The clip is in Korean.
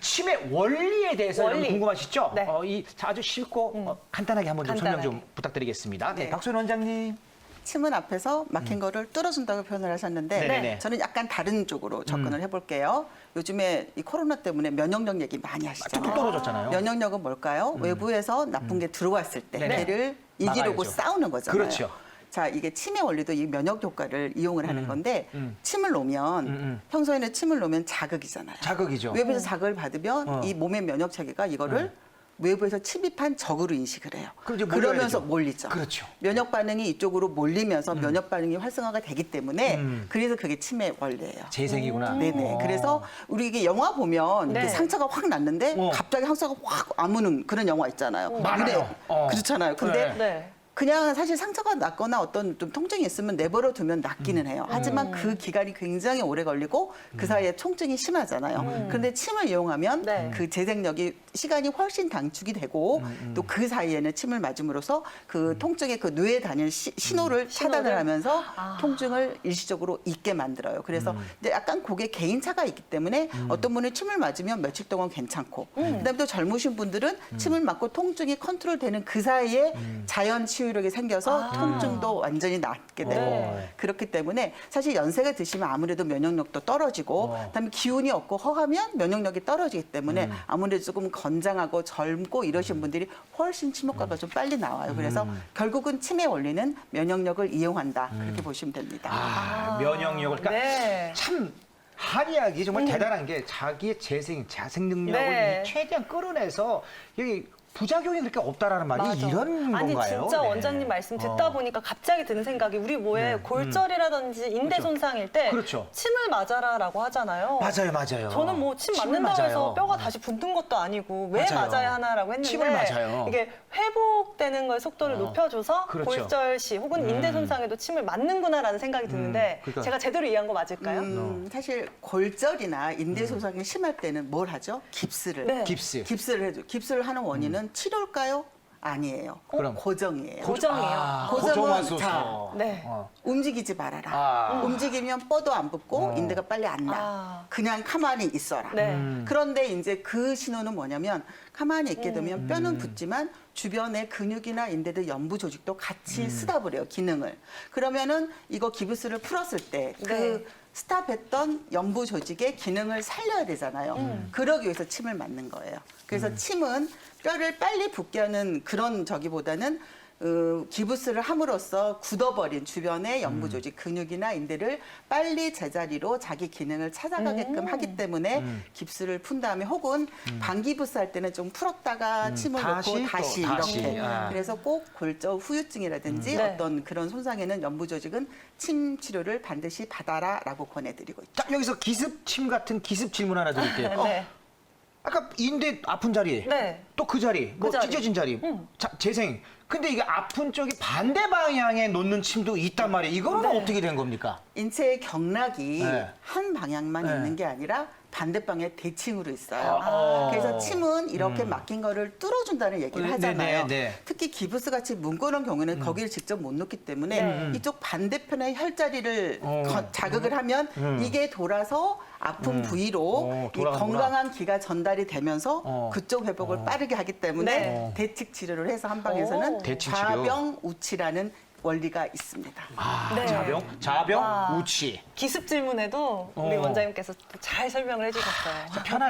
치매 원리에 대해서 원리. 여러분 궁금하시죠? 네. 어, 이 아주 쉽고 어, 간단하게 한번 좀 설명 좀 간단하게. 부탁드리겠습니다. 네, 네. 박소연 원장님. 침은 앞에서 막힌 거를 뚫어준다고 표현을 하셨는데 음. 네네네. 저는 약간 다른 쪽으로 접근을 해볼게요. 요즘에 이 코로나 때문에 면역력 얘기 많이 하시잖아요. 뚝뚝 떨어졌잖아요. 음. 면역력은 뭘까요? 외부에서 나쁜 게 들어왔을 때 네네. 걔를 이기려고 막아야죠. 싸우는 거잖아요. 그렇죠. 자, 이게 침의 원리도 이 면역 효과를 이용을 하는 건데 음. 침을 놓으면 음, 음. 평소에는 침을 놓으면 자극이잖아요. 자극이죠. 외부에서 자극을 받으면 어. 이 몸의 면역 체계가 이거를 외부에서 침입한 적으로 인식을 해요. 그럼 이제 그러면서. 몰리죠. 그렇죠. 면역 반응이 이쪽으로 몰리면서 면역 반응이 활성화가 되기 때문에 음. 그래서 그게 침의 원리예요. 재생이구나. 네네. 어. 그래서 우리 이게 영화 보면 네. 이렇게 상처가 확 났는데 어. 갑자기 상처가 확 아무는 그런 영화 있잖아요. 많아요. 어. 그렇잖아요. 근데 네. 네. 그냥 사실 상처가 났거나 어떤 좀 통증이 있으면 내버려 두면 음. 낫기는 해요. 하지만 그 기간이 굉장히 오래 걸리고 그 사이에 통증이 심하잖아요. 그런데 침을 이용하면 네. 그 재생력이 시간이 훨씬 단축이 되고 음, 또그 사이에는 침을 맞음으로써 그 통증의 그 뇌에 다니는 시- 신호를 차단을? 하면서 아. 통증을 일시적으로 잊게 만들어요. 그래서 이제 약간 그게 개인차가 있기 때문에 어떤 분은 침을 맞으면 며칠 동안 괜찮고 그다음에 또 젊으신 분들은 침을 맞고 통증이 컨트롤되는 그 사이에 자연 치유 력이 생겨서 통증도 완전히 낫게 되고 네. 그렇기 때문에 사실 연세가 드시면 아무래도 면역력도 떨어지고 어. 그다음에 기운이 없고 허하면 면역력이 떨어지기 때문에 아무래도 조금 건장하고 젊고 이러신 분들이 훨씬 침효과가 좀 빨리 나와요. 그래서 결국은 치매 원리는 면역력을 이용한다 그렇게 보시면 됩니다. 아, 면역력을. 그러니까 네. 참 한의학이 정말 대단한 게 자기의 재생, 자생 능력을 네. 최대한 끌어내서 여기 부작용이 그렇게 없다라는 말이 맞아. 이런 아니 건가요? 진짜 네. 원장님 말씀 듣다 어. 보니까 갑자기 드는 생각이 우리 뭐에 네. 골절이라든지 인대 그렇죠. 손상일 때 그렇죠. 침을 맞아라라고 하잖아요. 맞아요, 맞아요. 저는 뭐 침 맞는다고 해서 맞아요. 뼈가 다시 붙는 것도 아니고 왜 맞아요. 맞아야 하나라고 했는데 침을 맞아요. 이게 회복되는 걸 속도를 어. 높여줘서 그렇죠. 골절 시 혹은 인대 손상에도 침을 맞는구나라는 생각이 드는데 그러니까. 제가 제대로 이해한 거 맞을까요? 음, 사실 골절이나 인대 소상이 심할 때는 뭘 하죠? 깁스를. 네. 깁스. 깁스를 해줘. 깁스를 하는 원인은 치료일까요? 아니에요. 음. 그럼. 고정이에요. 고정이에요. 아, 고정은 고정하소서. 자, 네. 어. 움직이지 말아라. 아. 움직이면 뻐도 안 붙고 어. 인대가 빨리 안 나. 아. 그냥 가만히 있어라. 네. 음. 그런데 이제 그 신호는 뭐냐면 가만히 있게 되면 뼈는 붙지만 주변의 근육이나 인대들 연부 조직도 같이 스탑을 해요 기능을. 그러면은 이거 기부스를 풀었을 때 그 네. 스탑했던 연부 조직의 기능을 살려야 되잖아요. 그러기 위해서 침을 맞는 거예요. 그래서 침은 뼈를 빨리 붙게 하는 그런 저기보다는 어, 기부스를 함으로써 굳어버린 주변의 연부 조직, 근육이나 인대를 빨리 제자리로 자기 기능을 찾아가게끔 하기 때문에 깁스를 푼 다음에 혹은 반기부스 할 때는 좀 풀었다가 침을 다시 놓고 또 다시 다시. 이렇게. 아. 그래서 꼭 골절 후유증이라든지 음. 네. 어떤 그런 손상에는 연부 조직은 침 치료를 반드시 받아라라고 권해드리고 있죠. 자, 여기서 기습 침 같은 기습 질문 하나 드릴게요. 어, 네. 아까 인대 아픈 자리, 네. 또 그 자리, 뭐 자리. 찢어진 자리, 음. 자, 재생. 근데 이게 아픈 쪽이 반대 방향에 놓는 침도 있단 말이에요. 이거는 네. 어떻게 된 겁니까? 인체의 경락이 네. 한 방향만 네. 있는 게 아니라 반대방에 대칭으로 있어요. 아. 그래서 침은 이렇게 막힌 거를 뚫어준다는 얘기를 네, 하잖아요. 네, 네. 특히 기부스 같이 문고는 경우는 거기를 직접 못 놓기 때문에 네. 이쪽 반대편의 혈자리를 어. 거- 자극을 하면 이게 돌아서 아픈 부위로 어, 이 돌아가는구나. 건강한 기가 전달이 되면서 어. 그쪽 회복을 빠르게 하기 때문에 네. 대칙 치료를 해서 한방에서는 오. 대칭 치료. 좌병 우치라는 원리가 있습니다. 아, 네. 자병, 자병, 와. 우치. 기습 질문에도 우리 어. 원장님께서 잘 설명을 해주셨어요. 편한